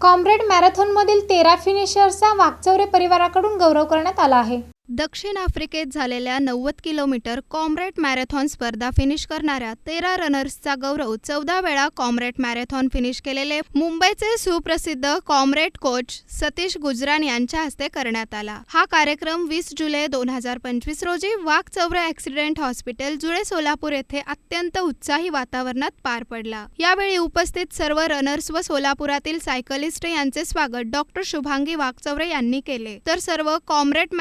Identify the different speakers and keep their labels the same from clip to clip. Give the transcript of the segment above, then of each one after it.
Speaker 1: Comrade मॅरेथॉनमधील तेरा फिनिशर्सचा वाकचौरे परिवाराकडून गौरव करण्यात आला आहे.
Speaker 2: दक्षिण आफ्रिकेत झालेल्या नव्वद किलोमीटर कॉम्रेट मॅरेथॉन स्पर्धा फिनिश करणाऱ्या तेरा रनर्सचा गौरव चौदा वेळा कॉम्रेट मॅरेथॉन फिनिश केलेले मुंबईचे सुप्रसिद्ध कॉम्रेट कोच सतीश गुजरान यांच्या हस्ते करण्यात आला. हा कार्यक्रम वीस जुलै दोन हजार पंचवीस रोजी Waghchaure accident hospital Jule Solapur येथे अत्यंत उत्साही वातावरणात पार पडला. यावेळी उपस्थित सर्व रनर्स व सोलापुरातील सायकलिस्ट यांचे स्वागत डॉक्टर शुभांगी वाघचौरे यांनी केले. तर सर्व कॉम्रेट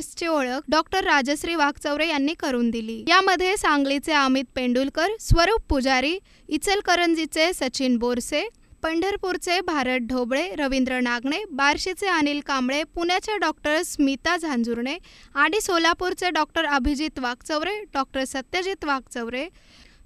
Speaker 2: मॅरेथॉनर्सची ओळख डॉक्टर राजश्री वाघचौरे यांनी करून दिली. यामध्ये सांगलीचे अमित पेंडुलकर स्वरूप पुजारी इचलकरंजीचे सचिन बोरसे पंढरपूरचे भारत ढोबळे रवींद्र नागणे बार्शीचे अनिल कांबळे पुण्याच्या डॉक्टर स्मिता झांजुर्णे आणि सोलापूरचे डॉक्टर अभिजित वाघचौरे डॉक्टर सत्यजित वाघचौरे.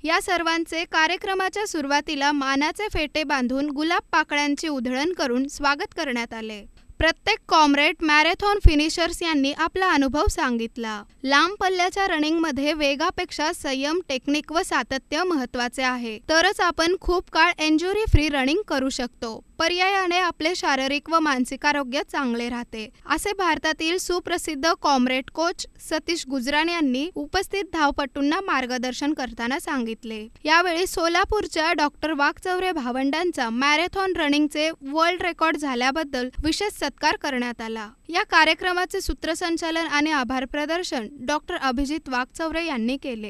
Speaker 2: या सर्वांचे कार्यक्रमाच्या सुरुवातीला मानाचे फेटे बांधून गुलाब पाकळ्यांची उधळण करून स्वागत करण्यात आले. प्रत्येक कॉम्रेड मॅरेथॉन फिनिशर्स यांनी आपला अनुभव सांगितला. लांब पल्ल्याच्या रनिंगमध्ये वेगापेक्षा संयम टेक्निक व सातत्य महत्त्वाचे आहे. तरच आपण खूप काळ एन्जुरी फ्री रनिंग करू शकतो. पर्यायाने आपले शारीरिक व मानसिक आरोग्य चांगले राहते. असे भारतातील सुप्रसिद्ध कॉम्रेड कोच सतीश गुजराण यांनी उपस्थित धावपटूंना मार्गदर्शन करताना सांगितले. यावेळी सोलापूरच्या डॉक्टर वाघचौरे भावंडांचा मॅरेथॉन रनिंगचे वर्ल्ड रेकॉर्ड झाल्याबद्दल विशेष सत्कार करण्यात आला. या कार्यक्रमाचे सूत्रसंचालन आणि आभार प्रदर्शन डॉक्टर अभिजित वाघचौरे यांनी केले.